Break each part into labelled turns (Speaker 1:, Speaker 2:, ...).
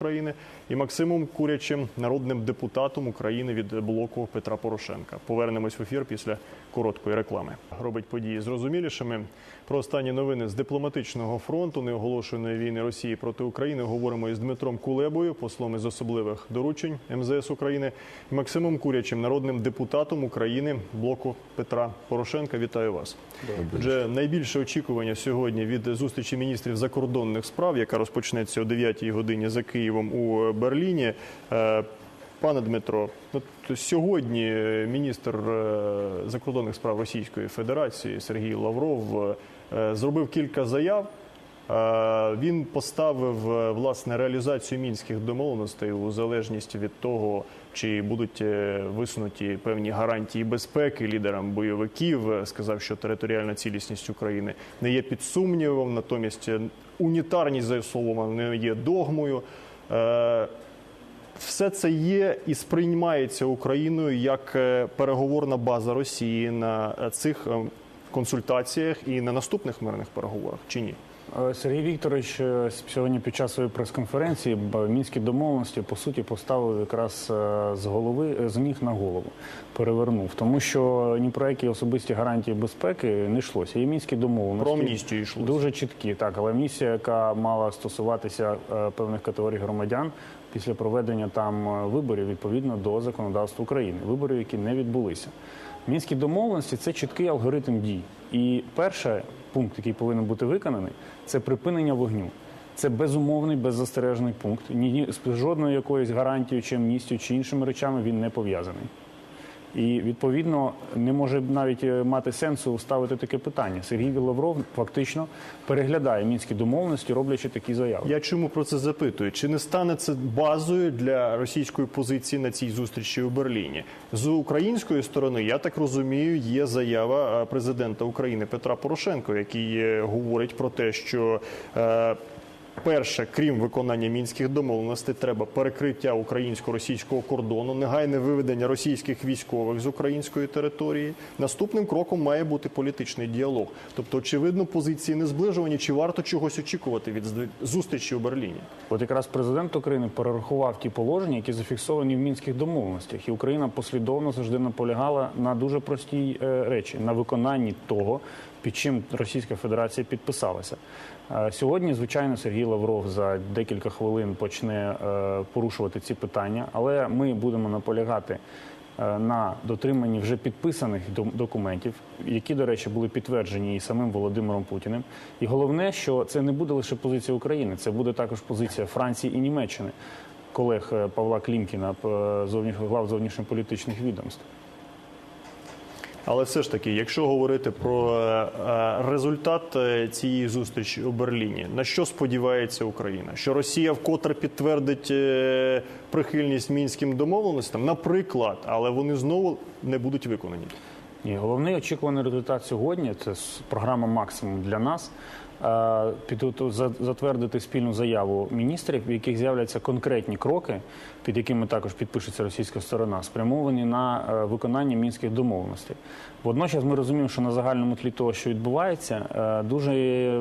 Speaker 1: України і Максимом Курячим, народним депутатом України від блоку Петра Порошенка. Повернемось в ефір після короткої реклами. Робить події зрозумілішими. Про останні новини з дипломатичного фронту неоголошеної війни Росії проти України говоримо із Дмитром Кулебою, послом із особливих доручень МЗС України, і Максимом Курячим, народним депутатом України блоку Петра Порошенка. Вітаю вас. Отже, найбільше очікування сьогодні від зустрічі міністрів закордонних справ, яка розпочнеться о 9 годині за Києвом у Берліні. Е, Пане Дмитро, от сьогодні міністр е, закордонних справ Російської Федерації Сергій Лавров е, зробив кілька заяв. Він поставив власне реалізацію мінських домовленостей у залежність від того, чи будуть висунуті певні гарантії безпеки лідерам бойовиків. Сказав, що територіальна цілісність України не є під сумнівом, натомість унітарність за словом не є догмою. Е, все це є і сприймається Україною як е, переговорна база Росії на е, цих е, консультаціях і на наступних мирних переговорах, чи ні?
Speaker 2: Е, Сергій Вікторович е, сьогодні під час своєї прес-конференції мінські домовленості по суті поставив якраз е, з голови з ніг на голову, перевернув, тому що ні про які особисті гарантії безпеки не йшлося. Є мінські домовленості
Speaker 1: Про амністію йшлося.
Speaker 2: дуже чіткі, так але місія, яка мала стосуватися певних категорій громадян після проведення там виборів відповідно до законодавства України, виборів, які не відбулися. Мінські домовленості це чіткий алгоритм дій. І перший пункт, який повинен бути виконаний, це припинення вогню. Це безумовний, беззастережний пункт. Ні, ні з жодною якоюсь гарантією, чи амністю, чи іншими речами він не пов'язаний. І відповідно не може навіть е, мати сенсу ставити таке питання. Сергій Лавров фактично переглядає мінські домовленості, роблячи такі заяви.
Speaker 1: Я чому про це запитую? Чи не стане це базою для російської позиції на цій зустрічі у Берліні? З української сторони, я так розумію, є заява е, президента України Петра Порошенко, який е, говорить про те, що перше, крім виконання мінських домовленостей, треба перекриття українсько-російського кордону, негайне виведення російських військових з української території. Наступним кроком має бути політичний діалог. Тобто, очевидно, позиції не зближувані. Чи варто чогось очікувати від зустрічі у Берліні?
Speaker 2: От якраз президент України перерахував ті положення, які зафіксовані в мінських домовленостях, і Україна послідовно завжди наполягала на дуже простій е, речі на виконанні того, під чим Російська Федерація підписалася. Е, Сьогодні, звичайно, Сергій Лавров за декілька хвилин почне е, порушувати ці питання, але ми будемо наполягати е, на дотриманні вже підписаних документів, які, до речі, були підтверджені і самим Володимиром Путіним. І головне, що це не буде лише позиція України, це буде також позиція Франції і Німеччини, колег е, Павла Клімкіна, глав зовнішньополітичних відомств.
Speaker 1: Але все ж таки, якщо говорити про е, результат е, цієї зустрічі у Берліні, на що сподівається Україна? Що Росія вкотре підтвердить е, прихильність мінським домовленостям, наприклад, але вони знову не будуть виконані.
Speaker 2: І головний очікуваний результат сьогодні це програма максимум для нас. За- затвердити спільну заяву міністрів, в яких з'являться конкретні кроки, під якими також підпишеться російська сторона, спрямовані на е, виконання мінських домовленостей. Водночас ми розуміємо, що на загальному тлі того, що відбувається, е, дуже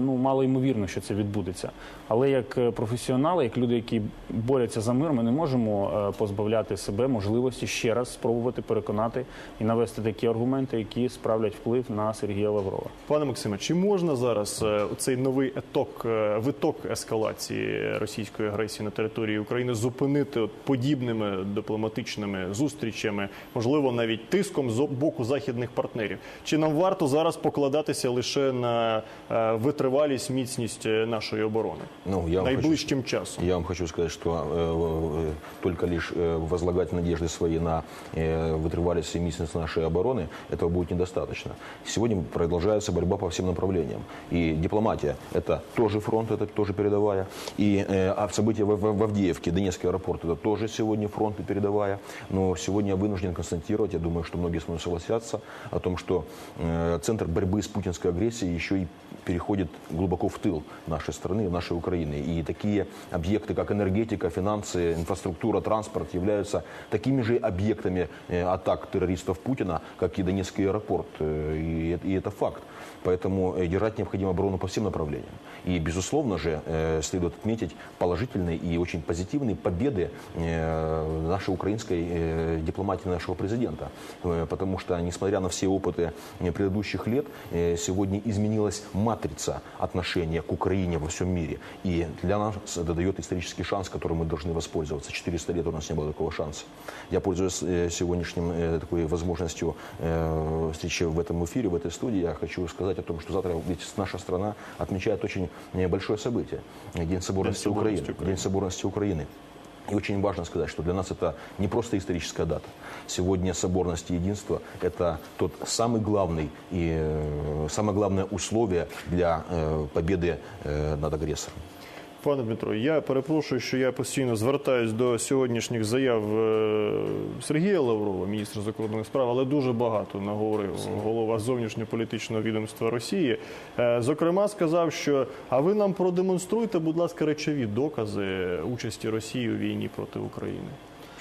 Speaker 2: ну мало ймовірно, що це відбудеться. Але як е, професіонали, як люди, які борються за мир, ми не можемо позбавляти себе можливості ще раз спробувати переконати і навести такі аргументи, які справлять вплив на Сергія Лаврова.
Speaker 1: Пане Максиме, чи можна зараз цей новий еток, е, виток ескалації російської агресії на території України зупинити от подібними дипломатичними зустрічами, можливо, навіть тиском з боку західних партнерів? Чи нам варто зараз покладатися лише на е, витривалість, міцність е, нашої оборони
Speaker 3: Ну, я вам хочу
Speaker 1: найближчим часом?
Speaker 3: Я вам хочу сказать, что э, э, только лишь э, возлагать надежды свои на э, вытривалость и миссис нашей обороны, этого будет недостаточно. Сегодня продолжается борьба по всем направлениям. И дипломатия – это тоже фронт, это тоже передовая. И э, а события в, в- в Авдеевке, Донецкий аэропорт – это тоже сегодня фронт и передовая. Но сегодня я вынужден констатировать, я думаю, что многие со мной согласятся, о том, что э, центр борьбы с путинской агрессией еще и переходит глубоко в тыл нашей страны, нашей Украины. И такие объекты, как энергетика, финансы, инфраструктура, транспорт, являются такими же объектами э, атак террористов Путина, как и Донецкий аэропорт. Э, И, это- и это факт. Поэтому э, держать необходимо оборону по всем направлениям. И, безусловно же, э, следует отметить положительные и очень позитивные победы э, нашей украинской э, дипломатии, нашего президента. Потому что, несмотря на все опыты предыдущих лет, сегодня изменилась матрица отношения к Украине во всем мире. И для нас это дает исторический шанс, которым мы должны воспользоваться. 400 лет у нас не было такого шанса. Я пользуюсь сегодняшним такой возможностью встречи в этом эфире, в этой студии. Я хочу сказать о том, что завтра ведь наша страна отмечает очень большое событие. День соборности,
Speaker 1: День соборности
Speaker 3: Украины.
Speaker 1: Украины.
Speaker 3: День соборности Украины. И очень важно сказать, что для нас это не просто историческая дата. Сегодня соборность и единство – это тот самый главный и э, самое главное условие для э, победы э, над агрессором.
Speaker 1: Пане Дмитро, я перепрошую, що я постійно звертаюсь до сьогоднішніх заяв е, Сергія Лаврова, міністра закордонних справ, але дуже багато наговорив голова зовнішньополітичного відомства Росії. Е, Зокрема, сказав, що а ви нам продемонструйте, будь ласка, речові докази участі Росії у війні проти України.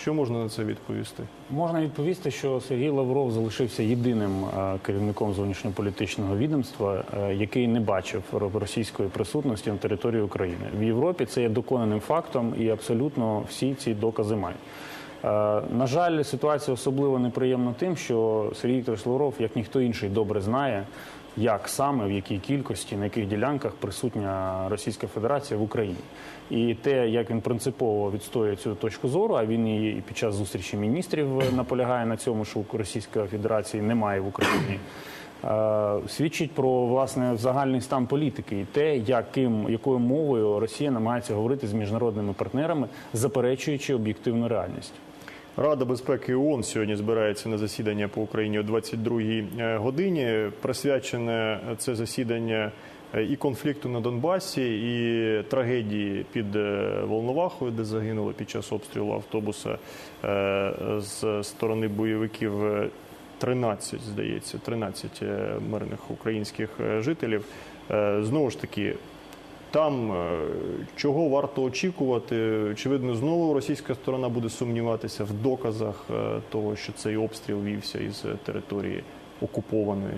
Speaker 1: Що можна на це відповісти?
Speaker 2: Можна відповісти, що Сергій Лавров залишився єдиним е, керівником зовнішньополітичного відомства, е, який не бачив російської присутності на території України. В Європі це є доконаним фактом, і абсолютно всі ці докази мають. Е, На жаль, ситуація особливо неприємна тим, що Сергій Вікторович Лавров, як ніхто інший, добре знає, як саме, в якій кількості, на яких ділянках присутня Російська Федерація в Україні. І те, як він принципово відстоює цю точку зору, а він і під час зустрічі міністрів наполягає на цьому, що Російської Федерації немає в Україні. е, Свідчить про власне загальний стан політики і те, яким якою мовою Росія намагається говорити з міжнародними партнерами, заперечуючи об'єктивну реальність.
Speaker 1: Рада безпеки ООН сьогодні збирається на засідання по Україні о 22-й е, годині. Присвячене це засідання е, і конфлікту на Донбасі, і трагедії під е, Волновахою, де загинули під час обстрілу автобуса е, з сторони бойовиків. е, 13, здається, 13 е, мирних українських е, жителів. Е, Знову ж таки, там е, чого варто очікувати? Очевидно, знову російська сторона буде сумніватися в доказах е, того, що цей обстріл вівся із території окупованої.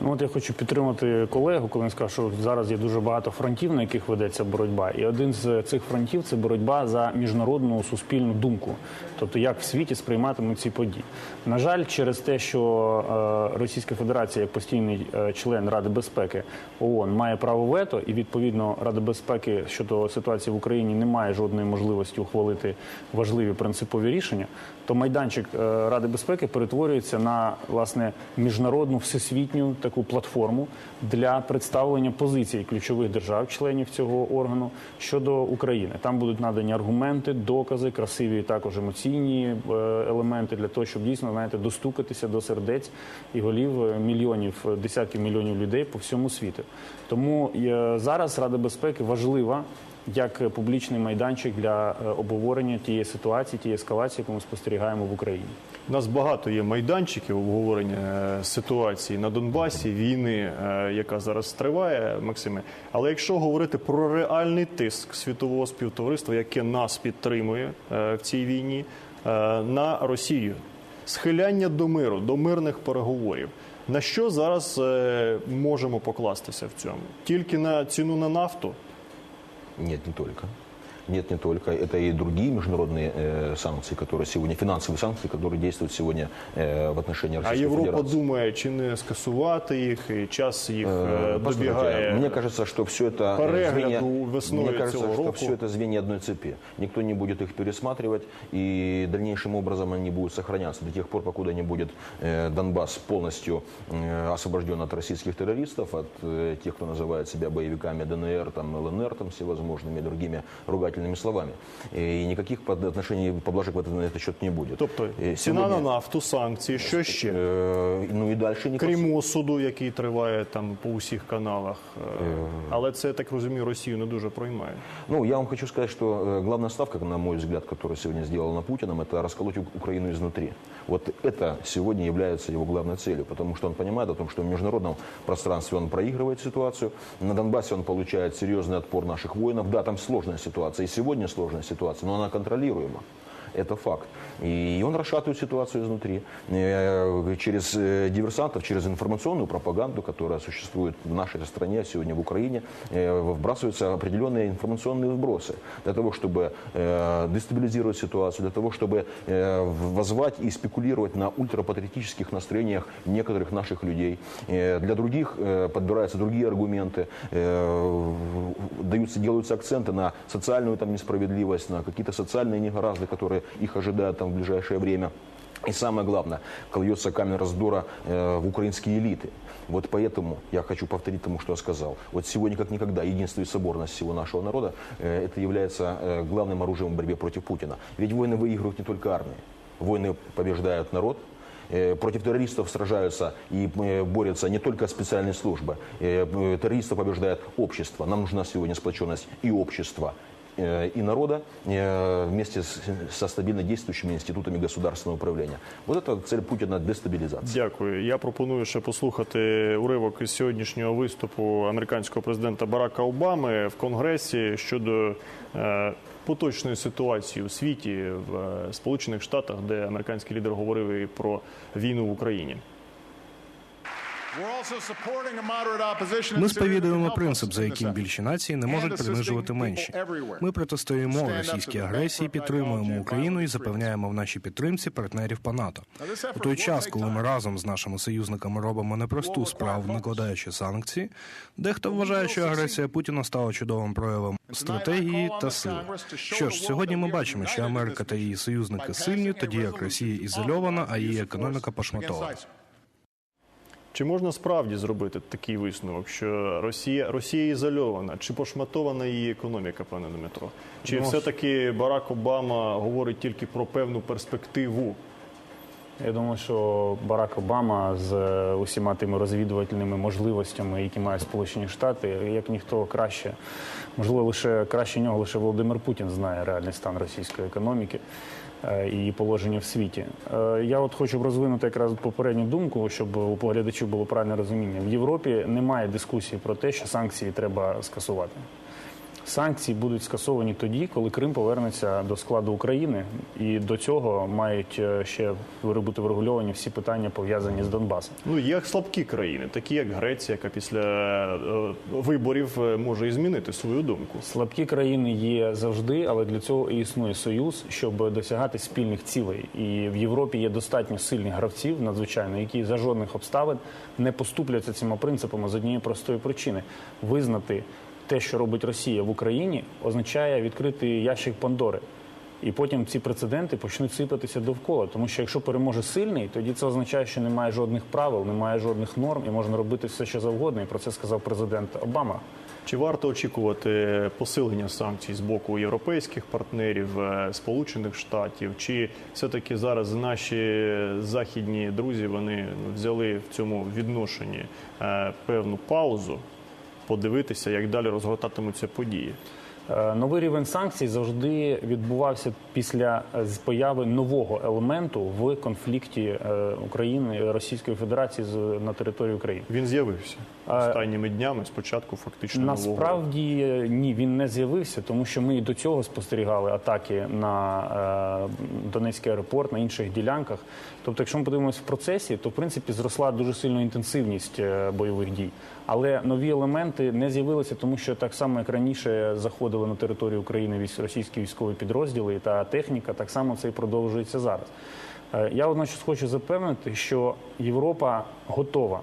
Speaker 2: Ну от я хочу підтримати колегу, коли він сказав, що зараз є дуже багато фронтів, на яких ведеться боротьба. І один з цих фронтів це боротьба за міжнародну суспільну думку, тобто як в світі сприйматимуть ці події. На жаль, через те, що е, Російська Федерація, як постійний е, член Ради безпеки ООН, має право вето, і відповідно Рада безпеки щодо ситуації в Україні не має жодної можливості ухвалити важливі принципові рішення, то майданчик е, Ради безпеки перетворюється на власне міжнародну всесвітню таку платформу для представлення позицій ключових держав-членів цього органу щодо України. Там будуть надані аргументи, докази, красиві також емоційні е, елементи для того, щоб дійсно знаєте, достукатися до сердець і голів е, мільйонів, е, десятків мільйонів людей по всьому світу. Тому зараз Рада безпеки важлива як публічний майданчик для е, обговорення тієї ситуації, тієї ескалації, яку ми спостерігаємо в Україні.
Speaker 1: У нас багато є майданчиків обговорення е, ситуації на Донбасі, війни, е, яка зараз триває, Максиме. Але якщо говорити про реальний тиск світового співтовариства, яке нас підтримує е, в цій війні, е, на Росію, схиляння до миру, до мирних переговорів. На що зараз е, можемо покластися в цьому? Тільки на ціну на нафту?
Speaker 3: Нет, не только. Нет, не только. Это и другие международные э, санкции, которые сегодня, финансовые санкции, которые действуют сегодня э, в отношении
Speaker 1: А
Speaker 3: Российской
Speaker 1: Європа
Speaker 3: Федерации.
Speaker 1: думає, чи не скасувати їх, і час їх е,
Speaker 3: Э, послушайте,
Speaker 1: добігає.
Speaker 3: Мне кажется, что все это э,
Speaker 1: Перегляду
Speaker 3: звенья,
Speaker 1: весною
Speaker 3: мне кажется,
Speaker 1: цього
Speaker 3: что
Speaker 1: року.
Speaker 3: все это звенья одной цепи. Никто не будет их пересматривать, и дальнейшим образом они будут сохраняться до тех пор, покуда не будет э, Донбасс полностью э, освобожден от российских террористов, от э, тех, кто называет себя боевиками ДНР, там, ЛНР, там, всевозможными другими ругательными словами. И никаких под- отношений поблажек в этот, на этот счет не будет.
Speaker 1: Тобто
Speaker 3: Э,
Speaker 1: ціна
Speaker 3: сегодня,
Speaker 1: на нафту, санкції, що ще?
Speaker 3: э, ну и дальше никак-
Speaker 1: Крім осуду, який триває там по усіх каналах. Е, Але це, я так розумію, Росію не дуже проймає.
Speaker 3: Ну, я вам хочу сказать, что э, главная ставка, на мой взгляд, которую сегодня сделана Путиным, это расколоть У- Украину изнутри. Вот это сегодня является его главной целью, потому что он понимает о том, что в международном пространстве он проигрывает ситуацию, на Донбассе он получает серьезный отпор наших воинов. Да, там сложная ситуация, и сегодня сложная ситуация, но она контролируема. Это факт. И он расшатывает ситуацию изнутри э, через э, диверсантов, через информационную пропаганду, которая существует в нашей стране, сегодня в Украине, э, вбрасываются определенные информационные вбросы для того, чтобы дестабилизировать ситуацию, для того, чтобы воззвать и спекулировать на ультрапатриотических настроениях некоторых наших людей. Для других подбираются другие аргументы, даются, делаются акценты на социальную там, несправедливость, на какие-то социальные негоразды, которые их ожидают там, в ближайшее время. И самое главное, кольется камень раздора э, в украинские элиты. Вот поэтому я хочу повторить тому, что я сказал. Вот сегодня, как никогда, единство и соборность всего нашего народа, э, это является э, главным оружием в борьбе против Путина. Ведь войны выигрывают не только армии. Войны побеждает народ, Против террористов сражаются и борются не только специальные службы. Террористов побеждает общество. Нам нужна сегодня сплоченность и общества, э, и народа э, вместе с- со стабильно действующими институтами государственного управления. Вот это цель Путина – дестабилизация.
Speaker 1: Дякую. Я пропоную ще послухати уривок із сьогоднішнього виступу американського президента Барака Обами в Конгресі щодо е, поточної ситуації у світі в е, Сполучених Штатах, де американський лідер говорив і про війну в Україні.
Speaker 4: Ми сповідуємо принцип, за яким більші нації не можуть принижувати менші. Ми протистоїмо російській агресії, підтримуємо Україну і запевняємо в нашій підтримці партнерів по НАТО. У той час, коли ми разом з нашими союзниками робимо непросту справу, накладаючи санкції, дехто вважає, що агресія Путіна стала чудовим проявом стратегії та сили. Що ж, сьогодні ми бачимо, що Америка та її союзники сильні, тоді як Росія ізольована, а її економіка пошматована.
Speaker 1: Чи можна справді зробити такий висновок, що Росія Росія ізольована, чи пошматована її економіка, пане Дмитро? Чи
Speaker 2: Ну,
Speaker 1: все-таки Барак Обама говорить тільки про певну перспективу?
Speaker 2: Я думаю, що Барак Обама з е, усіма тими розвідувальними можливостями, які мають Сполучені Штати, як ніхто краще, можливо, лише краще нього, лише Володимир Путін знає реальний стан російської економіки її положення в світі. Е, Я от хочу розвинути якраз попередню думку, щоб у поглядачів було правильне розуміння. В Європі немає дискусії про те, що санкції треба скасувати. Санкції будуть скасовані тоді, коли Крим повернеться до складу України, і до цього мають е, ще бути врегульовані всі питання пов'язані з Донбасом.
Speaker 1: Ну є слабкі країни, такі як Греція, яка після е, виборів е, може і змінити свою думку.
Speaker 2: Слабкі країни є завжди, але для цього і існує союз, щоб досягати спільних цілей. І в Європі є достатньо сильних гравців, надзвичайно, які за жодних обставин не поступляться цими принципами з однієї простої причини: визнати те, що робить Росія в Україні, означає відкрити ящик Пандори. І потім ці прецеденти почнуть сипатися довкола. Тому що якщо переможе сильний, тоді це означає, що немає жодних правил, немає жодних норм і можна робити все, що завгодно. І про це сказав президент Обама.
Speaker 1: Чи варто очікувати посилення санкцій з боку європейських партнерів, е, Сполучених Штатів? Чи все-таки зараз наші західні друзі вони взяли в цьому відношенні е, певну паузу, подивитися, як далі розгортатимуться події?
Speaker 2: Е, Новий рівень санкцій завжди відбувався після е, появи нового елементу в конфлікті е, України Російської Федерації з на території України.
Speaker 1: Він з'явився останніми днями. Спочатку фактично.
Speaker 2: Насправді е, ні, він не з'явився, тому що ми і до цього спостерігали атаки на Донецький аеропорт, на інших ділянках. Тобто, якщо ми подивимося в процесі, то в принципі зросла дуже сильно інтенсивність бойових дій. Але нові елементи не з'явилися, тому що так само, як раніше заходили на територію України російські військові підрозділи та техніка, так само це і продовжується зараз. Е, Я одночасно хочу запевнити, що Європа готова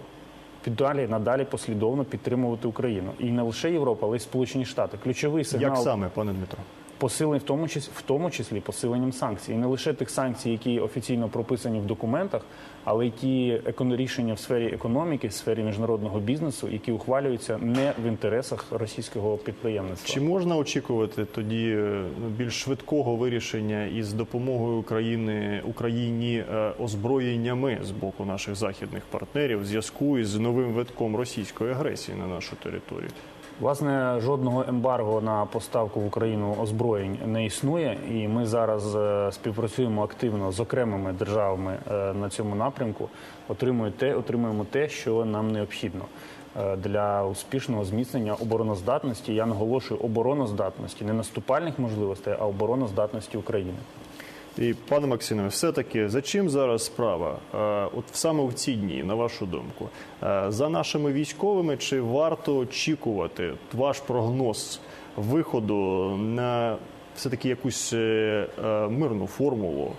Speaker 2: далі надалі послідовно підтримувати Україну. І не лише Європа, але й Сполучені Штати. Ключовий
Speaker 1: Як саме, пане Дмитро?
Speaker 2: Посилень, в тому числі в тому числі посиленням санкцій. Не лише тих санкцій, які офіційно прописані в документах, але й ті рішення в сфері економіки, в сфері міжнародного бізнесу, які ухвалюються не в інтересах російського підприємництва.
Speaker 1: Чи можна очікувати тоді е, ну, більш швидкого вирішення із допомогою України Україні е, озброєннями з боку наших західних партнерів в зв'язку із новим витком російської агресії на нашу територію?
Speaker 2: Власне, жодного ембарго на поставку в Україну озброєнь не існує, і ми зараз е, співпрацюємо активно з окремими державами е, на цьому напрямку. Отримуємо те, отримуємо те, що нам необхідно е, для успішного зміцнення обороноздатності. Я наголошую обороноздатності, не наступальних можливостей, а обороноздатності України.
Speaker 1: І пане Максиме, все-таки за чим зараз справа? Е, От саме в ці дні, на вашу думку, Е, за нашими військовими чи варто очікувати ваш прогноз виходу на все-таки якусь е, е, мирну формулу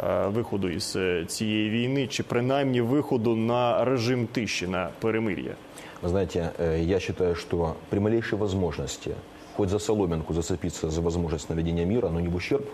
Speaker 1: е, виходу із е, цієї війни, чи принаймні виходу на режим тиші, на перемир'я?
Speaker 3: Вы знаете, э, я считаю, что при малейшей возможности хоть за соломинку зацепиться за возможность наведения мира, но не в ущерб э,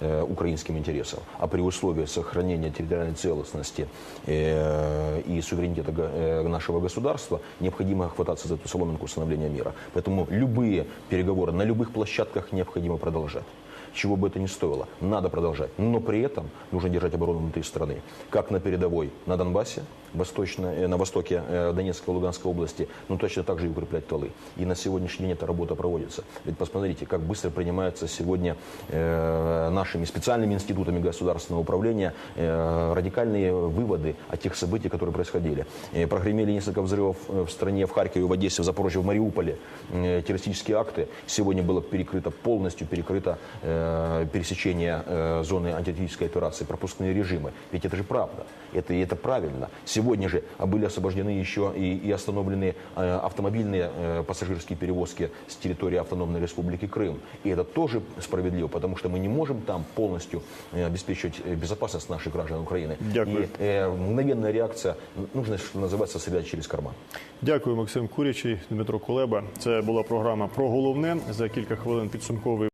Speaker 3: украинским интересам, а при условии сохранения территориальной целостности э, и суверенитета го- э, нашего государства, необходимо хвататься за эту соломинку становления мира. Поэтому любые переговоры на любых площадках необходимо продолжать. Чего бы это ни стоило, надо продолжать. Но при этом нужно держать оборону внутри страны. Как на передовой на Донбассе, восточно, э, на востоке э, Донецкой и Луганской области, но точно так же и укреплять тылы. И на сегодняшний день эта работа проводится. Ведь посмотрите, как быстро принимаются сегодня э, нашими специальными институтами государственного управления радикальные выводы о тех событиях, которые происходили. Прогремели несколько взрывов в стране, в Харькове, в Одессе, в Запорожье, в Мариуполе. Террористические акты. Сегодня было перекрыто полностью, перекрыто э, пересечение э, зоны антитеррористической операции, пропускные режимы. Ведь это же правда. Это, и это правильно. Сегодня же а, были освобождены еще и, и остановлены э, автомобильные э, пассажирские перевозки с территории Автономной Республики Крым. И это тоже справедливо, потому что мы не можем там полностью э, обеспечивать э, безопасность наших граждан Украины.
Speaker 1: Дякую.
Speaker 3: И э, мгновенная реакция, нужно, что называется, стрелять через карман.
Speaker 1: Дякую, Максим Курячий, Дмитро Кулеба. Це була програма про головне. За кілька хвилин підсумковий.